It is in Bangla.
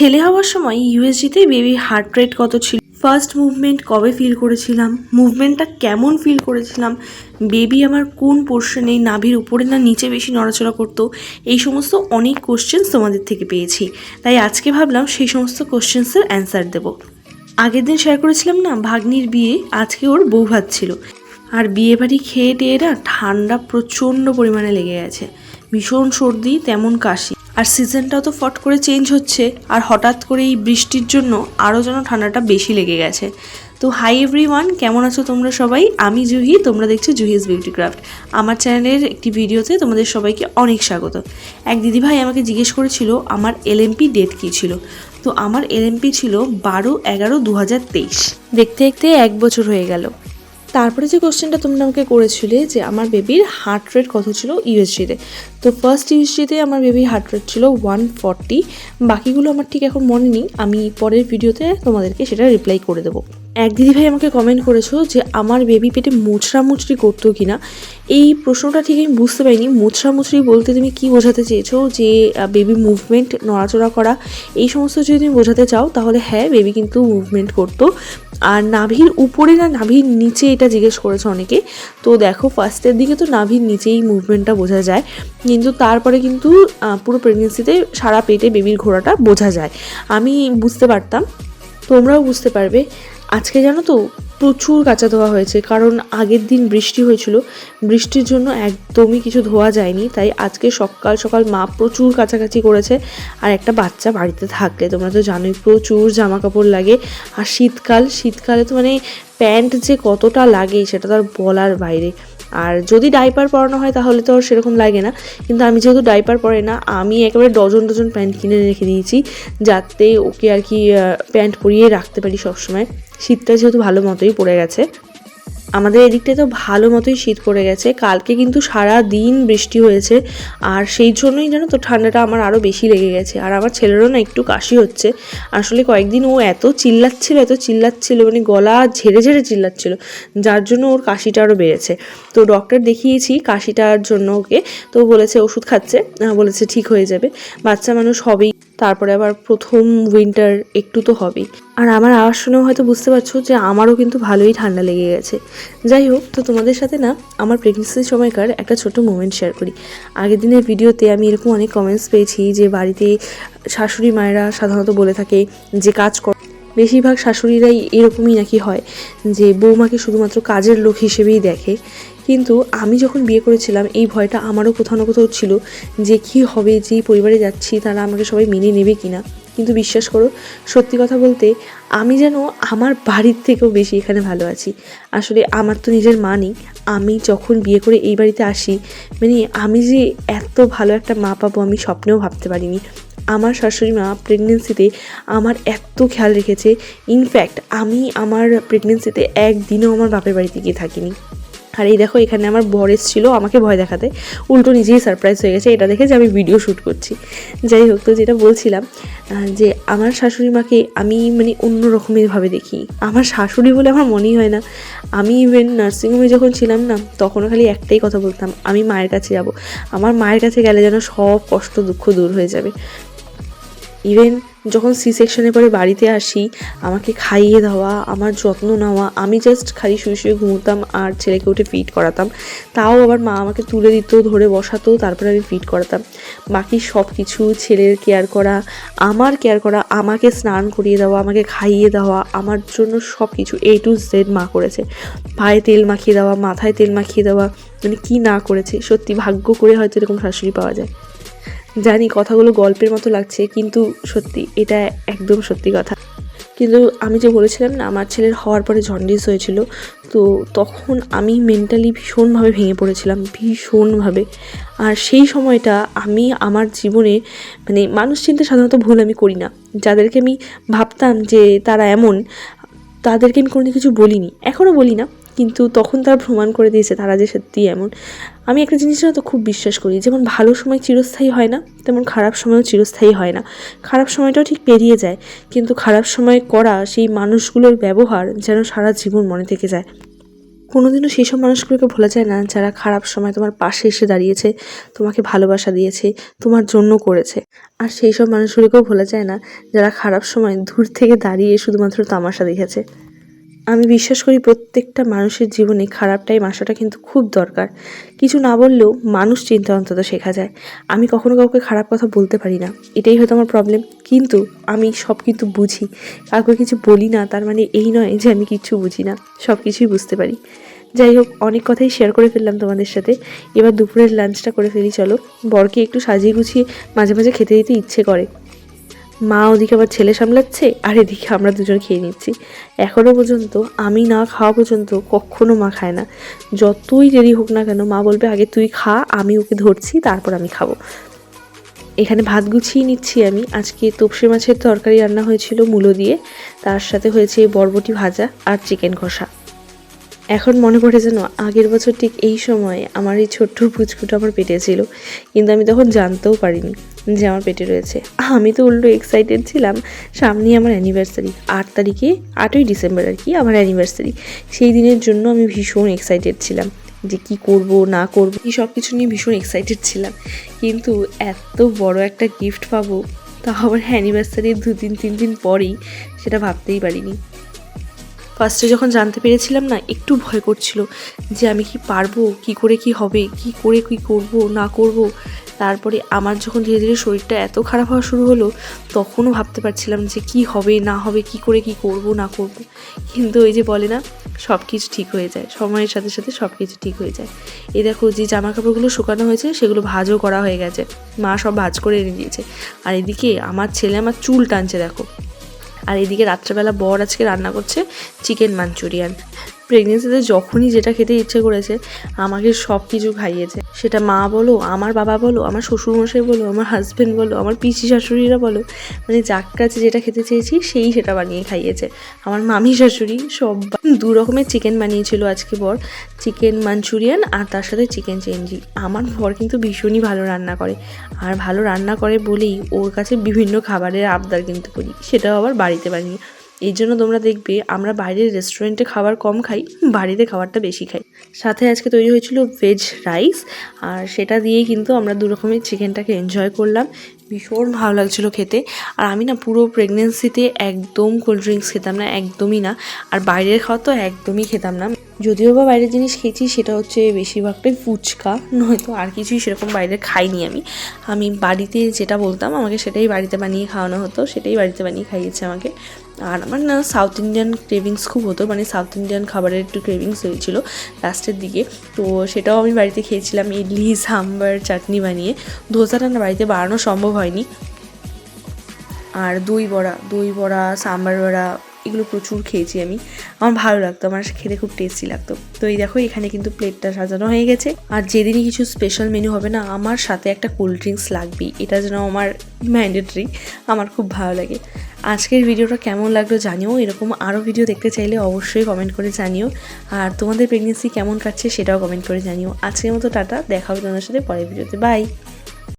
ছেলে হওয়ার সময় ইউএসজিতে বেবি হার্ট রেট কত ছিল? ফার্স্ট মুভমেন্ট কবে ফিল করেছিলাম? মুভমেন্টটা কেমন ফিল করেছিলাম? বেবি আমার কোন পোর্শনে নাভির উপরে না নিচে বেশি নড়াচড়া করতো? এই সমস্ত অনেক কোশ্চেন্স তোমাদের থেকে পেয়েছি। তাই আজকে ভাবলাম সেই সমস্ত কোশ্চেন্সের অ্যান্সার দেবো। আগের দিন শেয়ার করেছিলাম না, ভাগ্নির বিয়ে, আজকে ওর বউ ভাত ছিল। আর বিয়ে বাড়ি খেয়ে টেয়ে না ঠান্ডা প্রচণ্ড পরিমাণে লেগে গেছে। ভীষণ সর্দি, তেমন কাশি। আর সিজনটাও তো ফট করে চেঞ্জ হচ্ছে, আর হঠাৎ করে এই বৃষ্টির জন্য আরও যেন ঠান্ডাটা বেশি লেগে গেছে। তো হাই এভরি ওয়ান কেমন আছো তোমরা সবাই? আমি জুহি, তোমরা দেখছ জুহিস বিউটি ক্রাফট। আমার চ্যানেলের একটি ভিডিওতে তোমাদের সবাইকে অনেক স্বাগত। এক দিদিভাই আমাকে জিজ্ঞেস করেছিল, আমার এলএমপি ডেট কী ছিল? তো আমার এলএমপি ছিল বারো এগারো দু দেখতে দেখতে এক বছর হয়ে গেল। তারপরে যে কোশ্চেনটা তোমরা আমাকে করেছিলে যে আমার বেবির হার্ট রেট কত ছিল? ইউএসজিতে তো। ফার্স্ট ইউএসজিতে আমার বেবির হার্ট রেট ছিল ওয়ান ফর্টি বাকিগুলো আমার ঠিক এখন মনে নেই। আমি পরের ভিডিওতে তোমাদেরকে সেটা রিপ্লাই করে দেবো। এক দিদিভাই আমাকে কমেন্ট করেছ যে আমার বেবি পেটে মুচড়া মুচড়ি করতো কি না এই প্রশ্নটা ঠিক আমি বুঝতে পারিনি। মুচড়া মুচড়ি বলতে তুমি কি বোঝাতে চেয়েছো? যে বেবি মুভমেন্ট নড়াচড়া করা, এই সমস্ত যদি তুমি বোঝাতে চাও, তাহলে হ্যাঁ বেবি কিন্তু মুভমেন্ট করতো। আর নাভির উপরে না, নাভির নিচে এটা জিজ্ঞেস করেছে অনেকে। তো দেখো ফার্স্টের দিকে তো নাভির নিচেই মুভমেন্টটা বোঝা যায়। কিন্তু তারপরে কিন্তু পুরো প্রেগনেন্সিতে সারা পেটে বেবির ঘোড়াটা বোঝা যায়। আমি বুঝতে পারতাম, তোমরাও বুঝতে পারবে। আজকে জানো তো প্রচুর কাঁচা ধোয়া হয়েছে, কারণ আগের দিন বৃষ্টি হয়েছিল। বৃষ্টির জন্য একদমই কিছু ধোয়া যায়নি, তাই আজকে সকাল সকাল মা প্রচুর কাছাকাছি করেছে। আর একটা বাচ্চা বাড়িতে থাকলে, তোমরা তো জানোই প্রচুর জামা কাপড় লাগে। আর শীতকাল, শীতকালে তো মানে প্যান্ট যে কতটা লাগে, সেটা তো আর বলার বাইরে। আর যদি ডাইপার পরানো হয়, তাহলে তো সেরকম লাগে না। কিন্তু আমি যেহেতু ডাইপার পরে না, আমি একেবারে ডজন ডজন প্যান্ট কিনে রেখে দিয়েছি, যাতে ওকে আর কি প্যান্ট পরিয়ে রাখতে পারি সবসময়। শীতটা যেহেতু ভালো মতোই পড়ে গেছে। আমাদের এদিকটায় তো ভালো মতোই শীত পড়ে গেছে। কালকে কিন্তু সারা দিন বৃষ্টি হয়েছে। আর সেই জন্যই জানো তো ঠান্ডাটা আমার আরও বেশি লেগে গেছে। আর আমার ছেলেরও না একটু কাশি হচ্ছে। আসলে কয়েকদিন ও এত চিল্লাচ্ছিল এত চিল্লাচ্ছিল মানে গলা ঝেড়ে ঝেড়ে চিল্লাচ্ছিল, যার জন্য ওর কাশিটা আরও বেড়েছে। তো ডক্টর দেখিয়েছি কাশিটার জন্য ওকে। তো বলেছে, ওষুধ খাচ্ছে। বলেছে, ঠিক হয়ে যাবে। বাচ্চা মানুষ হবেই। তারপরে আবার প্রথম উইন্টার একটু তো হবেই। আর আমার আওয়াজ শুনেও হয়তো বুঝতে পারছ যে আমারও কিন্তু ভালোই ঠান্ডা লেগে গেছে। যাই হোক, তো তোমাদের সাথে না আমার প্রেগনেন্সির সময়কার একটা ছোট মোমেন্ট শেয়ার করি। আগের দিনের ভিডিওতে আমি এরকম অনেক কমেন্টস পেয়েছি যে বাড়িতে শাশুড়ি মায়েরা সাধারণত বলে থাকে যে কাজ কর। বেশিরভাগ শাশুড়িরাই এরকমই নাকি হয় যে বৌমাকে শুধুমাত্র কাজের লোক হিসেবেই দেখে। কিন্তু আমি যখন বিয়ে করেছিলাম, এই ভয়টা আমারও কোথাও না কোথাও ছিল যে কি হবে, যেই পরিবারে যাচ্ছি তারা আমাকে সবাই মেনে নেবে কি না কিন্তু বিশ্বাস করো, সত্যি কথা বলতে আমি যেন আমার বাড়ির থেকেও বেশি এখানে ভালো আছি। আসলে আমার তো নিজের মা নেই। আমি যখন বিয়ে করে এই বাড়িতে আসি মানে আমি যে এত ভালো একটা মা পাবো আমি স্বপ্নেও ভাবতে পারিনি। আমার শাশুড়ি মা প্রেগনেন্সিতে আমার এত খেয়াল রেখেছে। ইনফ্যাক্ট আমি আমার প্রেগনেন্সিতে একদিনও আমার বাপের বাড়িতে গিয়ে থাকিনি। আর এই দেখো, এখানে আমার বর ছিল আমাকে ভয় দেখাতে। উল্টো নিজেই সারপ্রাইজ হয়ে গেছে, এটা দেখে যে আমি ভিডিও শ্যুট করছি। যাই হোক, তো যেটা বলছিলাম যে আমার শাশুড়ি মাকে আমি মানে অন্য রকমেরভাবে দেখি। আমার শাশুড়ি বলে আমার মনেই হয় না। আমি ইভেন নার্সিংহোমে যখন ছিলাম না, তখনও খালি একটাই কথা বলতাম, আমি মায়ের কাছে যাব। আমার মায়ের কাছে গেলে যেন সব কষ্ট দুঃখ দূর হয়ে যাবে। ইভেন যখন সি সেকশনের পরে বাড়িতে আসি, আমাকে খাইয়ে দেওয়া, আমার যত্ন নেওয়া, আমি জাস্ট খালি শুয়ে শুয়ে ঘুমোতাম আর ছেলেকে উঠে ফিট করাতাম। তাও আবার মা আমাকে তুলে দিত, ধরে বসাতো, তারপরে আমি ফিট করাতাম। বাকি সব কিছু ছেলের কেয়ার করা, আমার কেয়ার করা, আমাকে স্নান করিয়ে দেওয়া, আমাকে খাইয়ে দেওয়া, আমার জন্য সব কিছু এ টু জেড মা করেছে। পায়ে তেল মাখিয়ে দেওয়া, মাথায় তেল মাখিয়ে দেওয়া মানে কি না করেছে, সত্যি ভাগ্য করে হয়তো এরকম শাশুড়ি পাওয়া যায়। জানি কথাগুলো গল্পের মতো লাগছে, কিন্তু সত্যি এটা একদম সত্যি কথা। কিন্তু আমি যে বলেছিলাম না, আমার ছেলের হওয়ার পরে জন্ডিস হয়েছিল, তো তখন আমি মেন্টালি ভীষণভাবে ভেঙে পড়েছিলাম, ভীষণভাবে। আর সেই সময়টা আমি আমার জীবনে মানে মানুষ চিনতে সাধারণত ভুল আমি করি না। যাদেরকে আমি ভাবতাম যে তারা এমন, তাদেরকে আমি কোনো কিছু বলিনি। এখনও বলি না কিন্তু তখন তারা প্রমাণ করে দিয়েছে তারা যে সত্যি এমন। আমি একটা জিনিস তো খুব বিশ্বাস করি, যেমন ভালো সময় চিরস্থায়ী হয় না, তেমন খারাপ সময়ও চিরস্থায়ী হয় না। খারাপ সময়টাও ঠিক পেরিয়ে যায়, কিন্তু খারাপ সময় করা সেই মানুষগুলোর ব্যবহার যেন সারা জীবন মনে থেকে যায়। কোনোদিনও সেই সব মানুষগুলোকে ভোলা যায় না যারা খারাপ সময় তোমার পাশে এসে দাঁড়িয়েছে, তোমাকে ভালোবাসা দিয়েছে, তোমার জন্য করেছে। আর সেই সব মানুষগুলোকেও ভোলা যায় না যারা খারাপ সময় দূর থেকে দাঁড়িয়ে শুধুমাত্র তামাশা দেখেছে। আমি বিশ্বাস করি প্রত্যেকটা মানুষের জীবনে খারাপ টাইম আসাটা কিন্তু খুব দরকার। কিছু না বললেও মানুষ চিন্তা অন্তত শেখা যায়। আমি কখনো কাউকে খারাপ কথা বলতে পারি না। এটাই হয়তো আমার প্রবলেম কিন্তু আমি সব কিন্তু বুঝি। কাউকে কিছু বলি না, তার মানে এই নয় যে আমি কিচ্ছু বুঝি না। সব কিছুই বুঝতে পারি। যাই হোক, অনেক কথাই শেয়ার করে ফেললাম তোমাদের সাথে। এবার দুপুরের লাঞ্চটা করে ফেলি, চলো। বরকে একটু সাজিয়ে গুছিয়ে মাঝে মাঝে খেতে দিতে ইচ্ছে করে। মা ওদিকে আবার ছেলে সামলাচ্ছে, আর এদিকে আমরা দুজন খেয়ে নিচ্ছি। এখনও পর্যন্ত আমি না খাওয়া পর্যন্ত কখনো মা খায় না। যতই দেরি হোক না কেন মা বলবে, আগে তুই খা, আমি ওকে ধরছি, তারপর আমি খাব। এখানে ভাত গুছিয়ে নিচ্ছি আমি। আজকে তোপসে মাছের তরকারি রান্না হয়েছিল মূলো দিয়ে। তার সাথে হয়েছে বরবটি ভাজা আর চিকেন কষা। এখন মনে পড়ে যেন আগের বছর ঠিক এই সময়ে আমার এই ছোট্ট পুচকুটা আমার পেটেছিল কিন্তু আমি তখন জানতেও পারিনি। যে আমার পেটে রয়েছে। আমি তো উল্টো এক্সাইটেড ছিলাম, সামনেই আমার অ্যানিভার্সারি আট তারিখে, আটই ডিসেম্বর আর কি, আমার অ্যানিভার্সারি সেই দিনের জন্য আমি ভীষণ এক্সাইটেড ছিলাম যে কি করব, না করব, এই সব কিছু নিয়ে ভীষণ এক্সাইটেড ছিলাম। কিন্তু এত বড় একটা গিফট পাবো তা আমার অ্যানিভার্সারির দু তিন তিন দিন পরেই, সেটা ভাবতেই পারিনি। ফার্স্টে যখন জানতে পেরেছিলাম না, একটু ভয় করছিল যে আমি কি পারব, কি করে কি হবে, কি করে কি করব, না করব। তারপরে আমার যখন ধীরে ধীরে শরীরটা এত খারাপ হওয়া শুরু হলো, তখনও ভাবতে পারছিলাম যে কি হবে, না হবে, কি করে কি করব, না করব। কিন্তু ওই যে বলে না সব কিছু ঠিক হয়ে যায়, সময়ের সাথে সাথে সব কিছু ঠিক হয়ে যায়। এই দেখো যে জামা কাপড়গুলো শুকানো হয়েছে, সেগুলো ভাজও করা হয়ে গেছে। মা সব ভাজ করে এনে দিয়েছে। আর এদিকে আমার ছেলে আমার চুল টানছে, দেখো। আর এদিকে রাত্রেবেলা বর আজকে রান্না করছে চিকেন মাঞ্চুরিয়ান। প্রেগনেন্সিতে যখনই যেটা খেতে ইচ্ছে করেছে, আমাকে সব কিছু খাইয়েছে। সেটা মা বলো, আমার বাবা বলো, আমার শ্বশুরমশাই বলো, আমার হাজব্যান্ড বলো, আমার পিসি শাশুড়িরা বলো মানে যার কাছে যেটা খেতে চেয়েছি, সেই সেটা বানিয়ে খাইয়েছে। আমার মামি শাশুড়ি সব দু রকমের চিকেন বানিয়েছিল আজকে বর চিকেন মাঞ্চুরিয়ান আর তার সাথে চিকেন চেঞ্জি আমার বর কিন্তু ভীষণই ভালো রান্না করে। আর ভালো রান্না করে বলেই ওর কাছে বিভিন্ন খাবারের আবদার কিন্তু করি, সেটাও আবার বাড়িতে বানিয়ে। এই জন্য তোমরা দেখবে আমরা বাইরের রেস্টুরেন্টে খাবার কম খাই, বাড়িতে খাবারটা বেশি খাই। সাথে আজকে তৈরি হয়েছিল ভেজ রাইস আর সেটা দিয়েই কিন্তু আমরা দু রকমের চিকেনটাকে এনজয় করলাম। ভীষণ ভালো লাগছিল খেতে। আর আমি না পুরো প্রেগনেন্সিতে একদম কোল্ড ড্রিঙ্কস খেতাম না, একদমই না। আর বাইরের খাওয়া তো একদমই খেতাম না। যদিও বা বাইরের জিনিস খেয়েছি, সেটা হচ্ছে বেশিরভাগটাই ফুচকা, নয়তো আর কিছুই সেরকম বাইরে খাইনি আমি। আমি বাড়িতে যেটা বলতাম, আমাকে সেটাই বাড়িতে বানিয়ে খাওয়ানো হতো, সেটাই বাড়িতে বানিয়ে খাইয়েছে আমাকে। আর আমার না সাউথ ইন্ডিয়ান ক্রেভিংস খুব হতো মানে সাউথ ইন্ডিয়ান খাবারের একটু ক্রেভিংস হয়েছিল লাস্টের দিকে। তো সেটাও আমি বাড়িতে খেয়েছিলাম ইডলি সাম্বার চাটনি বানিয়ে। ধোসাটা না বাড়িতে বানানো সম্ভব হয়নি। আর দই বড়া দই বড়া, সাম্বার বড়া, এগুলো প্রচুর খেয়েছি আমি। আমার ভালো লাগতো, আমার খেতে খুব টেস্টি লাগতো। তো এই দেখো, এখানে কিন্তু প্লেটটা সাজানো হয়ে গেছে। আর যেদিনই কিছু স্পেশাল মেনু হবে না, আমার সাথে একটা কোল্ড ড্রিঙ্কস লাগবেই। এটা যেন আমার ম্যান্ডেটরি আমার খুব ভালো লাগে। আজকের ভিডিওটা কেমন লাগল জানিও। এরকম আরও ভিডিও দেখতে চাইলে অবশ্যই কমেন্ট করে জানিও। আর তোমাদের প্রেগনেন্সি কেমন কাটছে সেটাও কমেন্ট করে জানিও। আজকের মতো টাটা, দেখা হবে তোমাদের সাথে পরের ভিডিওতে। বাই